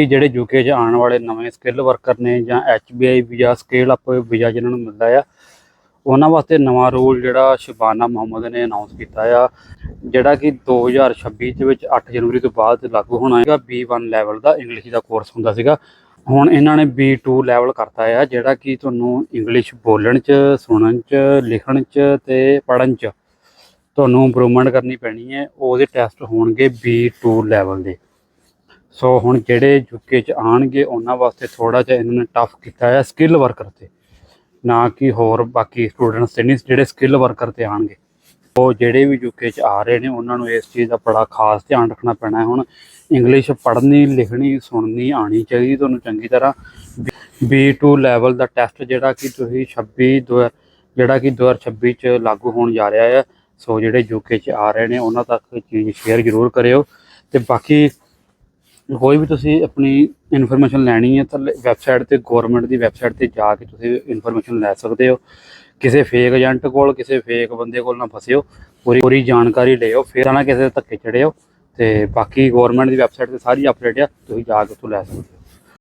ਇਹ ਜਿਹੜੇ ਯੂਕੇ 'ਚ ਆਉਣ ਵਾਲੇ ਨਵੇਂ ਸਕਿੱਲ ਵਰਕਰ ਨੇ ਜਾਂ HBI visa scale up visa ਜਿਨ੍ਹਾਂ ਨੂੰ ਮਿਲਦਾ ਆ, ਉਹਨਾਂ ਵਾਸਤੇ ਨਵਾਂ ਰੂਲ ਜਿਹੜਾ ਸ਼ਬਾਨਾ ਮੁਹੰਮਦ ਨੇ ਅਨਾਉਂਸ ਕੀਤਾ ਆ, ਜਿਹੜਾ ਕਿ 2026 ਦੇ ਵਿੱਚ 8 ਜਨਵਰੀ ਤੋਂ ਬਾਅਦ ਲਾਗੂ ਹੋਣਾ ਹੈਗਾ B1 ਲੈਵਲ ਦਾ ਇੰਗਲਿਸ਼ ਦਾ ਕੋਰਸ ਹੁੰਦਾ ਸੀਗਾ। ਹੁਣ ਇਹਨਾਂ ਨੇ B2 ਲੈਵਲ ਕਰਤਾ ਆ, ਜਿਹੜਾ ਕਿ ਤੁਹਾਨੂੰ ਇੰਗਲਿਸ਼ ਬੋਲਣ 'ਚ, ਸੁਣਨ 'ਚ, ਲਿਖਣ 'ਚ ਤੇ ਪੜ੍ਹਨ 'ਚ ਤੁਹਾਨੂੰ ਇੰਪਰੂਵਮੈਂਟ ਕਰਨੀ ਪੈਣੀ ਹੈ, ਉਹਦੇ ਟੈਸਟ ਹੋਣਗੇ B2 ਲੈਵਲ ਦੇ। ਸੋ ਹੁਣ ਜਿਹੜੇ ਯੂਕੇ ਚ ਆਣਗੇ ਉਹਨਾਂ ਵਾਸਤੇ ਥੋੜਾ ਜਿਹਾ ਇਹਨਾਂ ਨੇ ਟਫ ਕੀਤਾ ਹੈ ਸਕਿੱਲ ਵਰਕਰ ਤੇ। ਨਾ ਕਿ ਹੋਰ ਬਾਕੀ ਸਟੂਡੈਂਟਸ ਤੇ ਨਹੀਂ, ਜਿਹੜੇ ਸਕਿੱਲ ਵਰਕਰ ਤੇ ਆਣਗੇ ਉਹ ਜਿਹੜੇ ਵੀ ਯੂਕੇ ਚ ਆ ਰਹੇ ਨੇ, ਉਹਨਾਂ ਨੂੰ ਇਸ ਚੀਜ਼ ਦਾ ਬੜਾ ਖਾਸ ਧਿਆਨ ਰੱਖਣਾ ਪੈਣਾ ਹੈ। ਹੁਣ ਇੰਗਲਿਸ਼ ਪੜ੍ਹਨੀ, ਲਿਖਣੀ, ਸੁਣਨੀ ਆਣੀ ਚਾਹੀਦੀ ਤੁਹਾਨੂੰ ਚੰਗੀ ਤਰ੍ਹਾਂ। B2 ਲੈਵਲ ਦਾ ਟੈਸਟ ਜਿਹੜਾ ਕਿ ਤੁਸੀਂ 26 ਦੋ ਜਿਹੜਾ ਕਿ 2026 ਚ ਲਾਗੂ ਹੋਣ ਜਾ ਰਿਹਾ ਹੈ। ਸੋ ਜਿਹੜੇ ਯੂਕੇ ਚ ਆ ਰਹੇ ਨੇ, ਉਹਨਾਂ ਤੱਕ ਚੀਜ਼ ਸ਼ੇਅਰ ਜ਼ਰੂਰ ਕਰਿਓ। ਤੇ ਬਾਕੀ ਕੋਈ ਵੀ ਤੁਸੀਂ ਆਪਣੀ ਇਨਫੋਰਮੇਸ਼ਨ ਲੈਣੀ ਹੈ ਤਾਂ ਵੈਬਸਾਈਟ ਤੇ ਗਵਰਨਮੈਂਟ ਦੀ ਵੈਬਸਾਈਟ ਤੇ ਜਾ ਕੇ ਤੁਸੀਂ ਇਨਫੋਰਮੇਸ਼ਨ ਲੈ ਸਕਦੇ ਹੋ। ਕਿਸੇ ਫੇਕ ਏਜੰਟ ਕੋਲ, ਕਿਸੇ ਫੇਕ ਬੰਦੇ ਕੋਲ ਨਾ ਫਸਿਓ। ਪੂਰੀ ਪੂਰੀ ਜਾਣਕਾਰੀ ਲਿਓ, ਫਿਰ ਨਾ ਕਿਸੇ ਦੇ ਧੱਕੇ ਚੜਿਓ। ਤੇ ਬਾਕੀ ਗਵਰਨਮੈਂਟ ਦੀ ਵੈਬਸਾਈਟ ਤੇ ਸਾਰੀ ਅਪਡੇਟ ਆ, ਤੁਸੀਂ ਜਾ ਕੇ ਉੱਥੋਂ ਲੈ ਸਕਦੇ ਹੋ।